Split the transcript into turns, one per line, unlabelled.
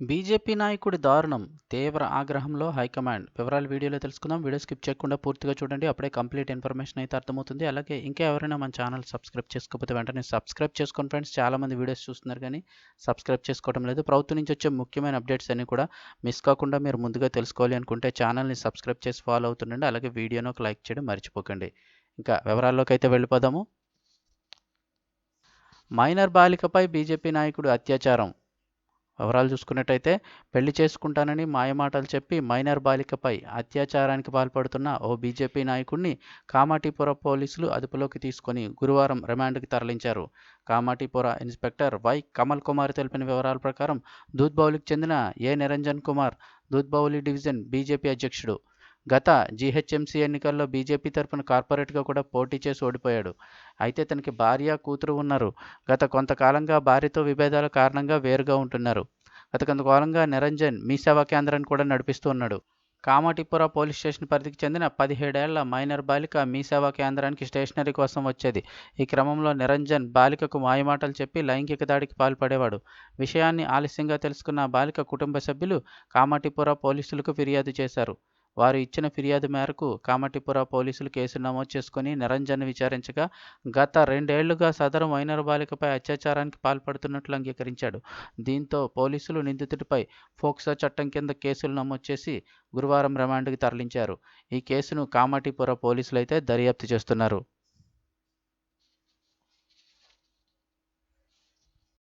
BJP నాయకుడి దారుణం తీవ్ర ఆగ్రహంలో హైకమాండ్. వివరాలు వీడియోలో తెలుసుకుందాం. వీడియో స్కిప్ చేయకుండా పూర్తిగా చూడండి. అప్పుడే కంప్లీట్ ఇన్ఫర్మేషన్ అయితే అర్థమవుతుంది. అలాగే ఇంకా ఎవరైనా మన ఛానల్ సబ్స్క్రైబ్ చేసుకోకపోతే వెంటనే సబ్స్క్రైబ్ చేసుకోండి ఫ్రెండ్స్. చాలామంది వీడియోస్ చూస్తున్నారు కానీ సబ్స్క్రైబ్ చేసుకోవడం లేదు. ప్రభుత్వం నుంచి వచ్చే ముఖ్యమైన అప్డేట్స్ అన్ని కూడా మిస్ కాకుండా మీరు ముందుగా తెలుసుకోవాలి అనుకుంటే ఛానల్ని సబ్స్క్రైబ్ చేసి ఫాలో అవుతుండండి. అలాగే వీడియోను ఒక లైక్ చేయడం మర్చిపోకండి. ఇంకా వివరాల్లోకి అయితే వెళ్ళిపోదాము. మైనర్ బాలికపై బీజేపీ నాయకుడు అత్యాచారం. వివరాలు చూసుకున్నట్టయితే పెళ్ళి చేసుకుంటానని మాయమాటలు చెప్పి మైనర్ బాలికపై అత్యాచారానికి పాల్పడుతున్న ఓ బీజేపీ నాయకుడిని కామాటిపుర పోలీసులు అదుపులోకి తీసుకొని గురువారం రిమాండ్కి తరలించారు. కామాటిపుర ఇన్స్పెక్టర్ వై కమల్ కుమార్ తెలిపిన వివరాల ప్రకారం దూద్బౌలికి చెందిన A Niranjan Kumar Doodhbowli division BJP అధ్యక్షుడు. గత జీహెచ్ఎంసీ ఎన్నికల్లో బీజేపీ తరఫున కార్పొరేట్గా కూడా పోటీ చేసి ఓడిపోయాడు. అయితే తనకి భార్య కూతురు ఉన్నారు. గత కొంతకాలంగా భార్యతో విభేదాల కారణంగా వేరుగా ఉంటున్నారు. గత కొంతకాలంగా నిరంజన్ మీ సేవా కేంద్రాన్ని కూడా నడిపిస్తూ ఉన్నాడు. కామాటిపుర పోలీస్ స్టేషన్ పరిధికి చెందిన పదిహేడేళ్ళ మైనర్ బాలిక మీ సేవా కేంద్రానికి స్టేషనరీ కోసం వచ్చేది. ఈ క్రమంలో నిరంజన్ బాలికకు మాయమాటలు చెప్పి లైంగిక దాడికి పాల్పడేవాడు. విషయాన్ని ఆలస్యంగా తెలుసుకున్న బాలిక కుటుంబ సభ్యులు కామాటిపుర పోలీసులకు ఫిర్యాదు చేశారు. వారు ఇచ్చిన ఫిర్యాదు మేరకు కామటిపుర పోలీసులు కేసు నమోదు చేసుకుని నిరంజన్ విచారించగా గత రెండేళ్ళుగా సదరు మైనర్ బాలికపై అత్యాచారానికి పాల్పడుతున్నట్లు అంగీకరించాడు. దీంతో పోలీసులు నిందితుడిపై ఫోక్సో చట్టం కింద కేసులు నమోదు చేసి గురువారం రిమాండ్కి తరలించారు. ఈ కేసును కామటిపుర పోలీసులు అయితే దర్యాప్తు చేస్తున్నారు.